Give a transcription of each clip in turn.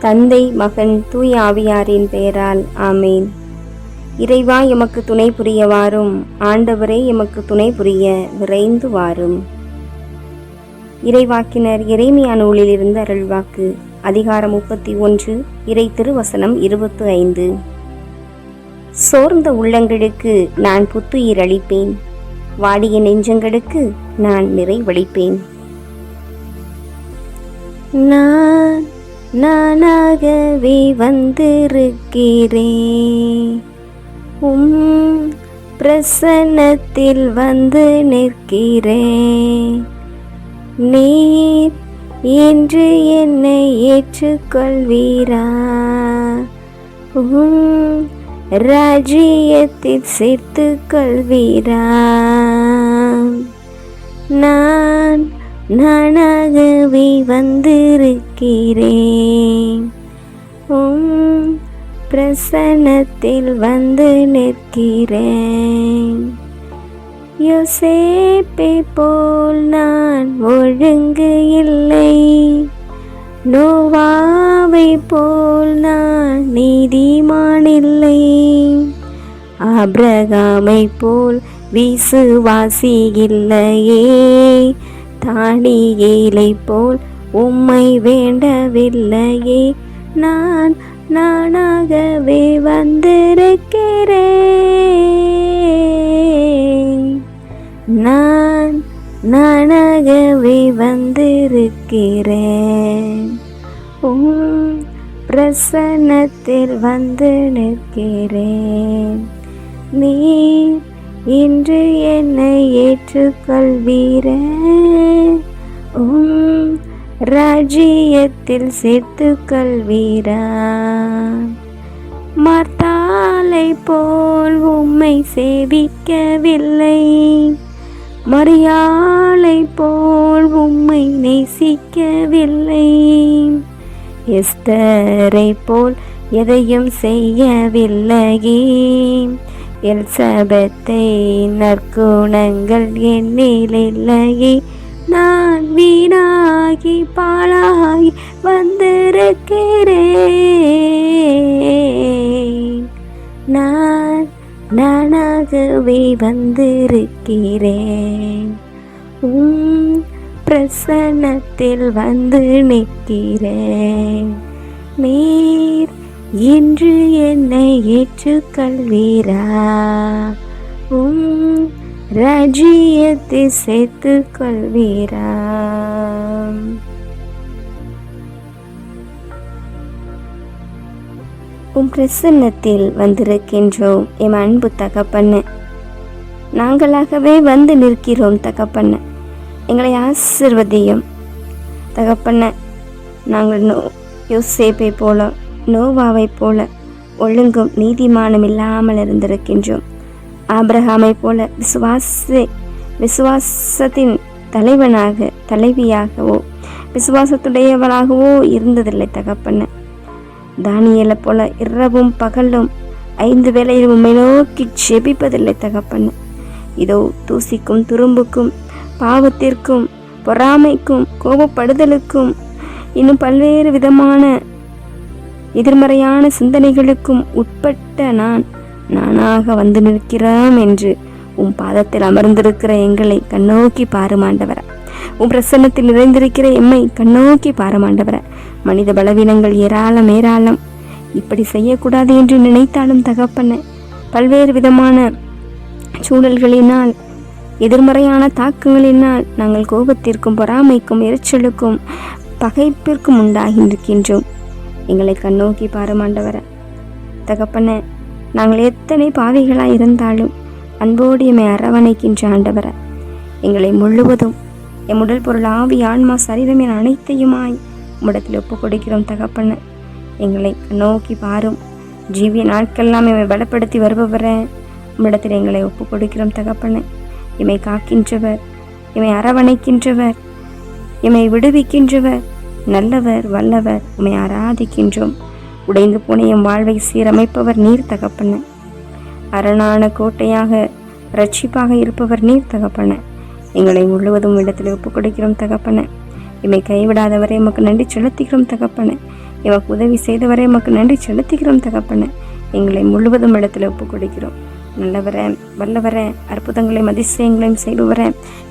தந்தை மகன் தூய் ஆவியாரின் பெயரால் ஆமேன். இறைவா எமக்கு துணை புரிய வாரும் ஆண்டவரே எமக்கு துணை புரிய விரைந்து வாரும். இறைவாக்கினர் இறைமையா நூலிலிருந்து அருள்வாக்கு அதிகாரம் முப்பத்தி ஒன்று இறை திருவசனம் இருபத்து ஐந்து. சோர்ந்த உள்ளங்களுக்கு நான் புத்துயிர் அளிப்பேன். வாடிய நெஞ்சங்களுக்கு நான் நிறைவளிப்பேன். நான் நானாகவே வந்திருக்கிறேன் உம் பிரசன்னத்தில் வந்து நிற்கிறேன் நீர் என்று என்னை ஏற்றுக்கொள்வீரா? உம் ராஜ்யத்தில் சேர்த்து கொள்வீரா நான் நானாகவே வந்திருக்கிறேன் நிற்கிறேன். உம் பிரசனத்தில் வந்து நிற்கிறேன். யோசேப்பை போல் நான் ஒழுங்கு இல்லை. நோவாவை போல் நான் நீதிமான் இல்லை. ஆபிரகாமை போல் விசுவாசி இல்லையே. தானியேலை போல் உம்மை வேண்டவில்லையே. நான் நானாகவே வந்திருக்கிறேன். நான் நானாகவே வந்திருக்கிறேன். உம் பிரசன்னத்தில் வந்து நிற்கிறேன். நீ இன்று என்னை ஏற்றுக்கொள்வீரே. உம் ராஜ்யத்தில் சேர்த்து கொள்வீரா மார்த்தாலை போல் உம்மை சேவிக்கவில்லை. மரியாளை போல் உம்மை நேசிக்கவில்லை. எஸ்தரை போல் எதையும் செய்யவில்லையே. எல்சபத்தை நற்குணங்கள் என்னில் இல்லையே. நான் வீணாகி பாழாகி வந்திருக்கிறேன். நான் நானாகவே வந்திருக்கிறேன். உம் பிரசன்னத்தில் வந்து நிற்கிறேன். நீர் இன்று என்னை ஏற்றுக்கொள்வீரா? உம் ரஜியத்தை சேர்த்து கொள்வீரா உம் பிரசன்னத்தில் வந்திருக்கின்றோம் எம் அன்பு தகப்பண்ண நாங்களாகவே வந்து நிற்கிறோம் தகப்பண்ண எங்களை ஆசிர்வதியும். தகப்பண்ண நாங்கள் நோ யோசேப்பை போல நோவாவை போல ஒழுங்கும் நீதிமானம் இல்லாமல் இருந்திருக்கின்றோம். ஆபிரகாமை போல விசுவாச விசுவாசத்தின் தலைவனாக தலைவியாகவோ விசுவாசத்துடையவனாகவோ இருந்ததில்லை தகப்பண்ண தானியலை போல இரவும் பகலும் ஐந்து வேளையில் உண்மை நோக்கி செபிப்பதில்லை தகப்பன. இதோ தூசிக்கும் துரும்புக்கும் பாவத்திற்கும் பொறாமைக்கும் கோபப்படுதலுக்கும் இன்னும் பல்வேறு விதமான எதிர்மறையான சிந்தனைகளுக்கும் உட்பட்ட நான் நானாக வந்து நிற்கிறேன் என்று உம் பாதத்தில் அமர்ந்திருக்கிற எங்களை கண்ணோக்கி பாருமாண்டவர. உன் பிரசன்னத்தில் நிறைந்திருக்கிற எம்மை கண்ணோக்கி பாருமாண்டவர. மனித பலவீனங்கள் ஏராளம் ஏராளம். இப்படி செய்யக்கூடாது என்று நினைத்தாலும் தகப்பன பல்வேறு விதமான சூழல்களினால் எதிர்மறையான தாக்கங்களினால் நாங்கள் கோபத்திற்கும் பொறாமைக்கும் எரிச்சலுக்கும் பகைப்பிற்கும் உண்டாகி இருக்கின்றோம் எங்களை கண்ணோக்கி பாருமாண்டவர. தகப்பன நாங்கள் எத்தனை பாவிகளாய் இருந்தாலும் அன்போடு எம்மை அரவணைக்கின்ற ஆண்டவர எங்களை முழுவதும் எம் உடல் பொருள் ஆவி ஆன்மா சரீரம் என அனைத்தையுமாய் உம்மிடத்தில் ஒப்புக் கொடுக்கிறோம் தகப்பன. எங்களை நோக்கி பாரும். ஜீவிய நாட்கள்லாம் எம்மை பலப்படுத்தி வருபவர உம்மிடத்தில் எங்களை ஒப்புக் கொடுக்கிறோம் தகப்பன. எம்மை காக்கின்றவர் எம்மை அரவணைக்கின்றவர் எம்மை விடுவிக்கின்றவர். நல்லவர் வல்லவர் உம்மை ஆராதிக்கின்றோம். உடைந்து போன எம் வாழ்வை சீரமைப்பவர் நீர் தகப்பன. அரணான கோட்டையாக ரட்சிப்பாக இருப்பவர் நீர் தகப்பன. எங்களை முழுவதும் இடத்தில் ஒப்புக் கொடுக்கிறோம் தகப்பன. இமை கைவிடாதவரை எமக்கு நன்றி செலுத்துகிறோம் தகப்பன. எமக்கு உதவி செய்தவரை எமக்கு நன்றி செலுத்துகிறோம் தகப்பன. எங்களை முழுவதும் இடத்துல ஒப்புக் கொடுக்கிறோம் நல்லவர வல்லவர அற்புதங்களையும் அதிசயங்களையும் செய்பவர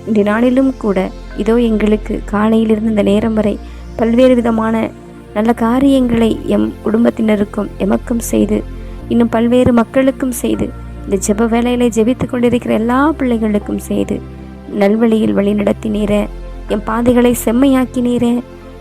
இன்று நாளிலும் கூட இதோ எங்களுக்கு காலையிலிருந்து இந்த நேரம் வரை பல்வேறு விதமான நல்ல காரியங்களை எம் குடும்பத்தினருக்கும் எமக்கும் செய்து இன்னும் பல்வேறு மக்களுக்கும் செய்து இந்த ஜெப வேலையில ஜெபித்து கொண்டிருக்கிற எல்லா பிள்ளைகளுக்கும் செய்து நல்வழியில் வழி நடத்தினீரே என் பாதைகளை செம்மையாக்கினீரே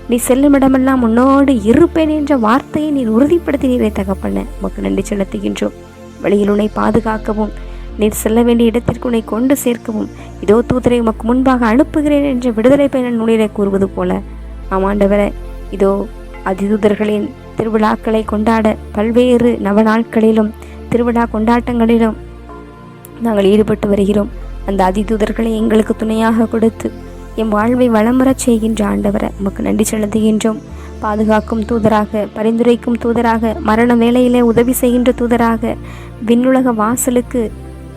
நீ செல்லும் இடமெல்லாம் உன்னோடு இருப்பேன் என்ற வார்த்தையை நீர் உறுதிப்படுத்தினீரே தகப்பன உமக்கு நன்றி செலுத்துகின்றோம். வழியில் உன்னை பாதுகாக்கவும் நீர் செல்ல வேண்டிய இடத்திற்கு உன்னை கொண்டு சேர்க்கவும் இதோ தூதரை உமக்கு முன்பாக அனுப்புகிறேன் என்ற விடுதலை பயண நூலிலே கூறுவது போல. ஆமாண்டவரை இதோ அதிதூதர்களின் திருவிழாக்களை கொண்டாட பல்வேறு நவநாட்களிலும் திருவிழா கொண்டாட்டங்களிலும் நாங்கள் ஈடுபட்டு வருகிறோம். அந்த அதிதூதர்களை எங்களுக்கு துணையாக கொடுத்து என் வாழ்வை வளமுறச் செய்கின்ற ஆண்டவரை உமக்கு நன்றி செலுத்துகின்றோம். பாதுகாக்கும் தூதராக பரிந்துரைக்கும் தூதராக மரண வேளையிலே உதவி செய்கின்ற தூதராக விண்ணுலக வாசலுக்கு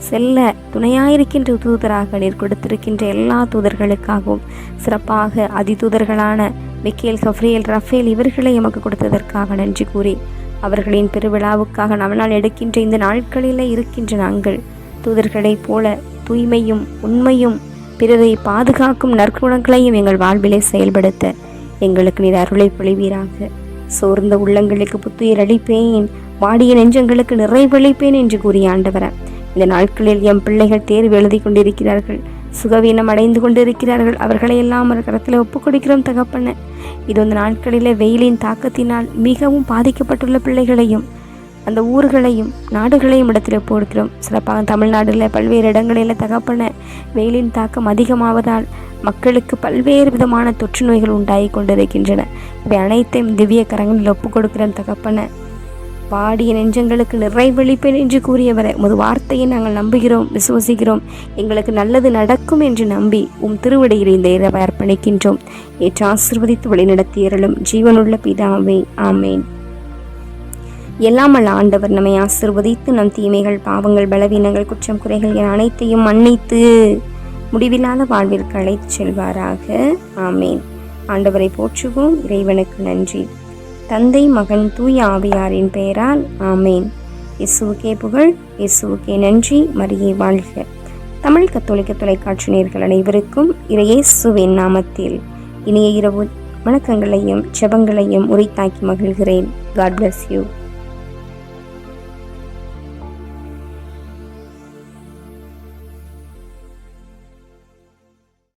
செல்ல துணையாயிருக்கின்ற தூதராக நீர் கொடுத்திருக்கின்ற எல்லா தூதர்களுக்காகவும் சிறப்பாக அதிதூதர்களான மிக்கேல் கஃப்ரியல் ரஃபேல் இவர்களை எமக்கு கொடுத்ததற்காக நன்றி கூறி அவர்களின் பெருவிழாவுக்காக நவநாள் எடுக்கின்ற இந்த நாட்களிலே இருக்கின்ற நாங்கள் தூதர்களைப் போல தூய்மையும் உண்மையும் பிறரை பாதுகாக்கும் நற்குணங்களையும் எங்கள் வாழ்விலே செயல்படுத்த எங்களுக்கு நீர் அருளை பொழிவீராக. சோர்ந்த உள்ளங்களுக்கு புத்துயிர் அளிப்பேன். வாடிய நெஞ்சங்களுக்கு நிறைவளிப்பேன் என்று கூறிய ஆண்டவர இந்த நாட்களில் எம் பிள்ளைகள் தேர்வு எழுதி கொண்டிருக்கிறார்கள். சுகவீனம் அடைந்து கொண்டிருக்கிறார்கள் அவர்களை எல்லாம் ஒரு கரத்தில் ஒப்புக் கொடுக்கிறோம் தகப்பன. இது வந்து நாட்களிலே வெயிலின் தாக்கத்தினால் மிகவும் பாதிக்கப்பட்டுள்ள பிள்ளைகளையும் அந்த ஊர்களையும் நாடுகளையும் இடத்தில் போடுகிறோம் சிறப்பாக தமிழ்நாடுகளில் பல்வேறு இடங்களில் தகப்பன வெயிலின் தாக்கம் அதிகமாவதால் மக்களுக்கு பல்வேறு விதமான தொற்று நோய்கள் உண்டாகி கொண்டிருக்கின்றன இவை அனைத்தையும் திவ்ய கரங்களில் ஒப்புக் கொடுக்கிறோம் தகப்பன. பாடிய நெஞ்சங்களுக்கு நிறைவழிப்பேன் என்று கூறியவரை உமது வார்த்தையை நாங்கள் நம்புகிறோம் விசுவசிக்கிறோம். எங்களுக்கு நல்லது நடக்கும் என்று நம்பி உம் திருவடியில் இந்த இரவை அர்ப்பணிக்கின்றோம். ஏற்று ஆசிர்வதித்து வழிநடத்தியறலும் ஜீவனுள்ள பிதாவே ஆமேன். எல்லாமல் ஆண்டவர் நம்மை ஆசிர்வதித்து நம் தீமைகள் பாவங்கள் பலவீனங்கள் குற்றம் குறைகள் என அனைத்தையும் மன்னித்து முடிவில்லாத வாழ்விற்கு அழைத்து செல்வாராக. ஆமேன். ஆண்டவரை போற்றுவோம். இறைவனுக்கு நன்றி. தந்தை மகன் தூய ஆவியாரின் பெயரால் ஆமேன். இசுவுக்கே புகழ் இசுவுக்கே நன்றி மரியே வாழ்க. தமிழ் கத்தோலிக்க தொலைக்காட்சி நேர்கள் அனைவருக்கும் இறையேசுவின் நாமத்தில் இனிய இரவு வணக்கங்களையும் செபங்களையும் உரித்தாக்கி மகிழ்கிறேன். God bless you